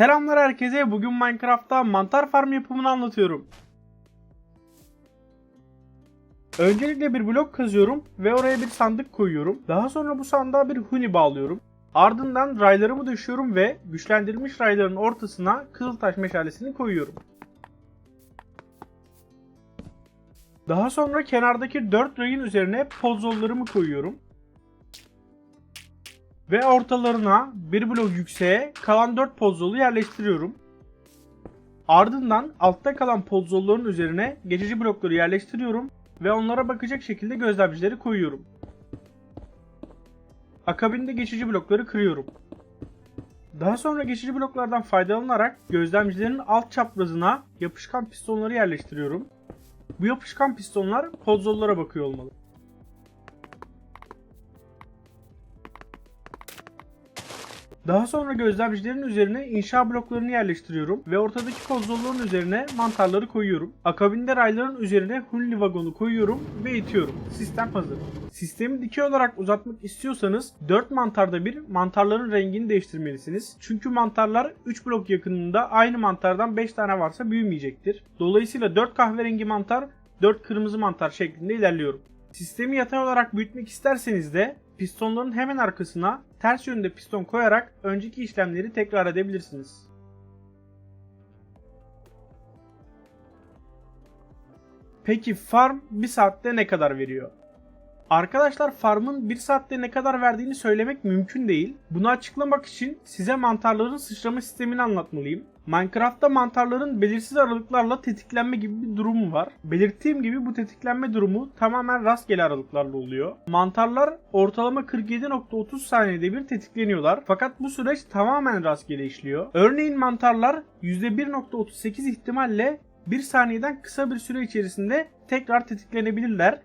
Selamlar herkese. Bugün Minecraft'ta mantar farm yapımını anlatıyorum. Öncelikle bir blok kazıyorum ve oraya bir sandık koyuyorum. Daha sonra bu sandığa bir huni bağlıyorum. Ardından raylarımı döşüyorum ve güçlendirilmiş rayların ortasına kızıltaş meşalesini koyuyorum. Daha sonra kenardaki 4 rayın üzerine podzollarımı koyuyorum. Ve ortalarına bir blok yükseğe kalan 4 pozzolu yerleştiriyorum. Ardından altta kalan pozzolların üzerine geçici blokları yerleştiriyorum ve onlara bakacak şekilde gözlemcileri koyuyorum. Akabinde geçici blokları kırıyorum. Daha sonra geçici bloklardan faydalanarak gözlemcilerin alt çaprazına yapışkan pistonları yerleştiriyorum. Bu yapışkan pistonlar podzollara bakıyor olmalı. Daha sonra gözlemcilerin üzerine inşa bloklarını yerleştiriyorum ve ortadaki kozolların üzerine mantarları koyuyorum. Akabinde rayların üzerine hunli vagonu koyuyorum ve itiyorum. Sistem hazır. Sistemi dikey olarak uzatmak istiyorsanız 4 mantarda bir mantarların rengini değiştirmelisiniz. Çünkü mantarlar 3 blok yakınında aynı mantardan 5 tane varsa büyümeyecektir. Dolayısıyla 4 kahverengi mantar 4 kırmızı mantar şeklinde ilerliyorum. Sistemi yatay olarak büyütmek isterseniz de pistonların hemen arkasına ters yönde piston koyarak önceki işlemleri tekrar edebilirsiniz. Peki farm 1 saatte ne kadar veriyor? Arkadaşlar farmın 1 saatte ne kadar verdiğini söylemek mümkün değil. Bunu açıklamak için size mantarların sıçrama sistemini anlatmalıyım. Minecraft'ta mantarların belirsiz aralıklarla tetiklenme gibi bir durumu var. Belirttiğim gibi bu tetiklenme durumu tamamen rastgele aralıklarla oluyor. Mantarlar ortalama 47.30 saniyede bir tetikleniyorlar. Fakat bu süreç tamamen rastgele işliyor. Örneğin mantarlar %1.38 ihtimalle 1 saniyeden kısa bir süre içerisinde tekrar tetiklenebilirler.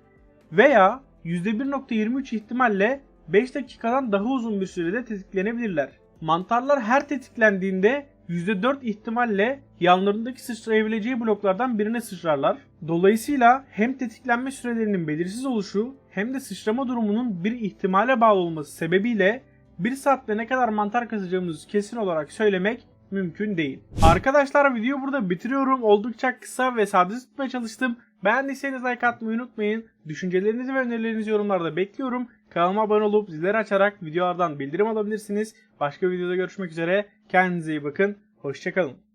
Veya %1.23 ihtimalle 5 dakikadan daha uzun bir sürede tetiklenebilirler. Mantarlar her tetiklendiğinde %4 ihtimalle yanlarındaki sıçrayabileceği bloklardan birine sıçrarlar. Dolayısıyla hem tetiklenme sürelerinin belirsiz oluşu hem de sıçrama durumunun bir ihtimale bağlı olması sebebiyle 1 saatte ne kadar mantar kazacağımızı kesin olarak söylemek mümkün değil. Arkadaşlar videoyu burada bitiriyorum. Oldukça kısa ve sade tutmaya çalıştım. Beğendiyseniz like atmayı unutmayın. Düşüncelerinizi ve önerilerinizi yorumlarda bekliyorum. Kanalıma abone olup zilleri açarak videolardan bildirim alabilirsiniz. Başka videoda görüşmek üzere. Kendinize iyi bakın. Hoşçakalın.